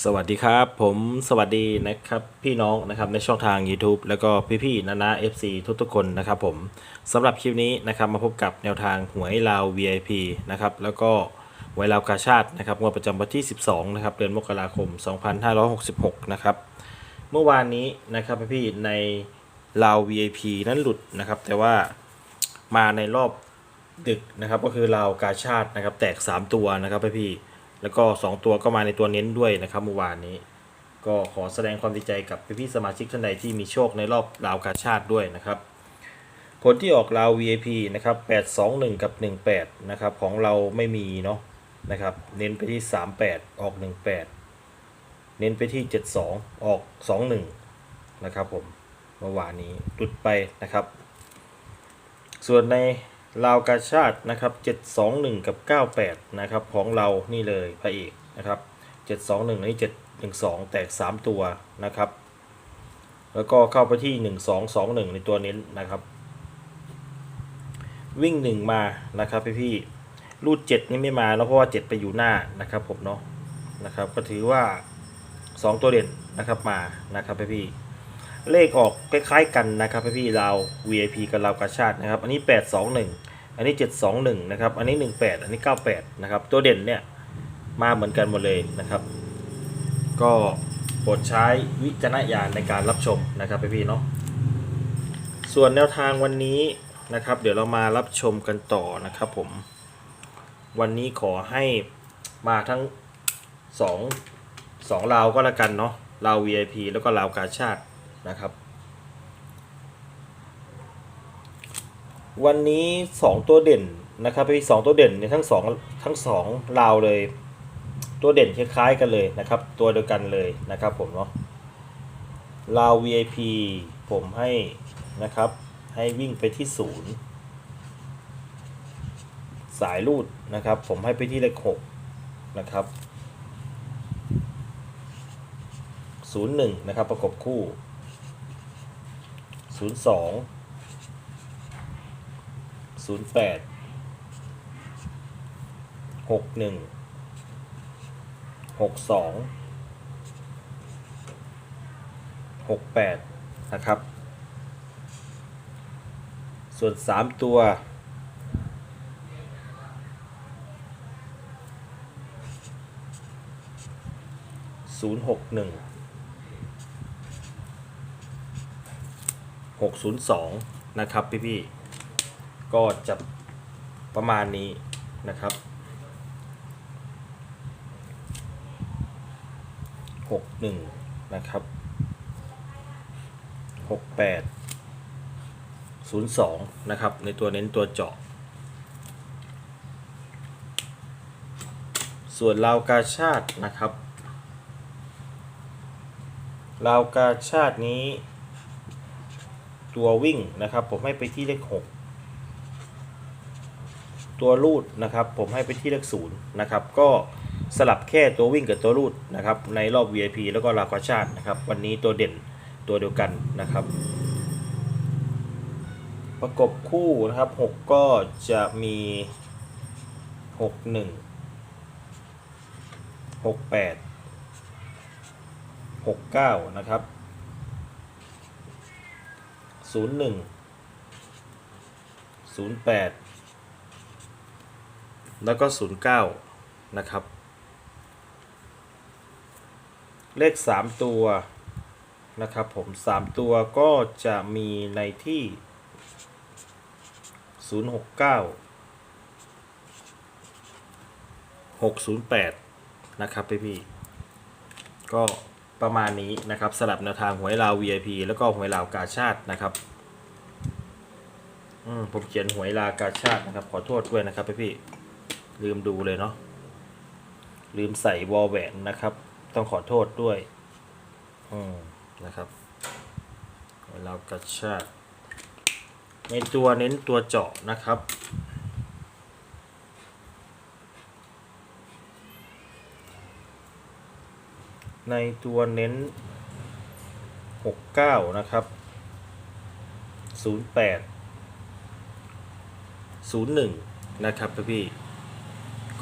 สวัสดีครับ ผมสวัสดีนะครับพี่น้องนะครับในช่องทาง YouTube แล้วก็พี่ๆนานา FC ทุกๆคนนะครับผมสำหรับคลิปนี้นะครับมาพบกับแนวทางหวยลาว VIP นะครับแล้วก็หวยลาวกาชาตินะครับงวดประจำวันที่ 12นะครับเดือนมกราคม 2566นะครับเมื่อวานนี้นะครับพี่ๆในลาว VIP นั้นหลุดนะครับ แต่ว่ามาในรอบดึกนะครับก็คือลาวกาชาตินะครับแตก 3 ตัวนะครับพี่ๆ แล้วก็ 2 ตัวก็มาในตัวเน้นด้วยนะครับเมื่อวานนี้ ก็ขอแสดงความดีใจกับพี่ๆสมาชิกท่านใดที่มีโชคในรอบราวกาชาติด้วยนะครับผลที่ออกราว VIP นะครับ 821 กับ 18 นะครับ ของเราไม่มีเนาะนะครับ เน้นไปที่ 38 ออก 18 เน้นไปที่ 72 ออก 21 นะครับผม เมื่อวานนี้หลุดไปนะครับ ส่วนใน ลาวกาชาตินะครับ721 กับ 98 นะครับของเรานี่เลยพระเอกนะครับ 721นี่712 แตก 3 ตัวนะครับ แล้วก็เข้าไปที่ 1221 ในตัวเน้นนะครับ วิ่ง 1 มานะครับพี่พี่รูด 7 นี่ไม่มาเนอะเพราะว่า 7 ไปอยู่หน้านะครับผมเนาะนะครับก็ถือว่า 2 ตัวเด่นนะครับมานะครับพี่พี่ เลขออกคล้ายๆกันนะครับพี่ๆเรา VIP กับเรากาชาตินะครับ อันนี้ 821 อันนี้ 721 นะครับ อันนี้ 18 อันนี้ 98 นะครับ ตัวเด่นเนี่ยมาเหมือนกันหมดเลยนะครับ ก็โปรดใช้วิจารณญาณในการรับชมนะครับพี่ๆเนาะ ส่วนแนวทางวันนี้นะครับ เดี๋ยวเรามารับชมกันต่อนะครับผม วันนี้ขอให้มาทั้งสองสองลาวก็แล้วกันเนาะลาว VIP แล้วก็ลาวกาชาติ นะครับ วันนี้สองตัวเด่นนะครับพี่สองตัวเด่นเนี่ยทั้งสองทั้งสองลาวเลย ตัวเด่นคล้ายๆกันเลยนะครับ ตัวเดียวกันเลยนะครับผมเนาะลาว VIP ผมให้นะครับ ให้วิ่งไปที่ศูนย์สายรูดนะครับ ผมให้ไปที่เลขหกนะครับศูนย์หนึ่งนะครับ ประกบคู่ ศูนย์สองศูนย์แปดหกหนึ่งหกสองหกแปดนะครับ ส่วนสามตัวศูนย์หกหนึ่ง หกศูนย์สองนะครับพี่พี่ๆก็จะประมาณนี้นะครับหกหนึ่งนะครับหกแปดศูนย์สองนะครับ ในตัวเน้นตัวเจาะ ส่วนลาวกาชาตินะครับลาวกาชาตินี้ ตัววิ่งนะครับ ผมให้ไปที่เลขหกตัวรูดนะครับ ผมให้ไปที่เลขศูนย์นะครับ ก็สลับแค่ตัววิ่งกับตัวรูดนะครับ ในรอบ VIP แล้วก็ลากาชาตินะครับ วันนี้ตัวเด่นตัวเดียวกันนะครับ ประกบคู่นะครับ 6 ก็จะมี 6 1 6 8 6 9 นะครับ 01 08แล้วก็09นะครับ เลข3ตัวนะครับผม3ตัวก็จะมีในที่069 608นะครับพี่พี่ก็ประมาณนี้นะครับสลับแนวทางหวยลาว VIP แล้วก็หวยลาวกาชาตินะครับ อืมผมเขียนหวยลากาชาตินะครับ ขอโทษด้วยนะครับพี่พี่ลืมดูเลยเนาะลืมใส่วอลแหวนนะครับ ต้องขอโทษด้วย อืมนะครับหวยลากาชาติในตัวเน้นตัวเจาะนะครับในตัวเน้น 69 นะครับ 08 01 นะครับพี่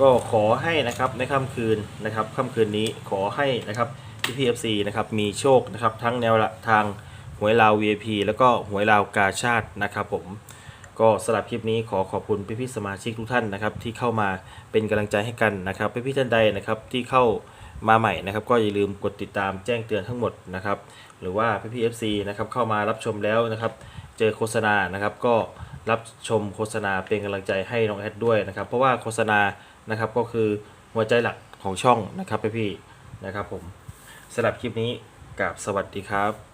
ก็ขอให้นะครับในค่ำคืนนะครับค่ำคืนนี้ขอให้นะครับพี่พีเอฟซีนะครับมีโชคนะครับทั้งแนวละทางหวยลาว VIP แล้วก็หวยลาวกาชาตินะครับผมก็สำหรับคลิปนี้ขอขอบคุณพี่พี่สมาชิกทุกท่านนะครับที่เข้ามาเป็นกำลังใจให้กันนะครับพี่พี่ท่านใดนะครับที่เข้ามาใหม่นะครับ ก็อย่าลืมกดติดตามแจ้งเตือนทั้งหมดนะครับ หรือว่าพี่พี่เอฟซีนะครับเข้ามารับชมแล้วนะครับ เจอโฆษณานะครับก็ รับชมโฆษณาเป็นกำลังใจให้น้องแอดด้วยนะครับ เพราะว่าโฆษณานะครับก็คือหัวใจหลักของช่องนะครับพี่พี่ๆนะครับผมสำหรับคลิปนี้กับสวัสดีครับ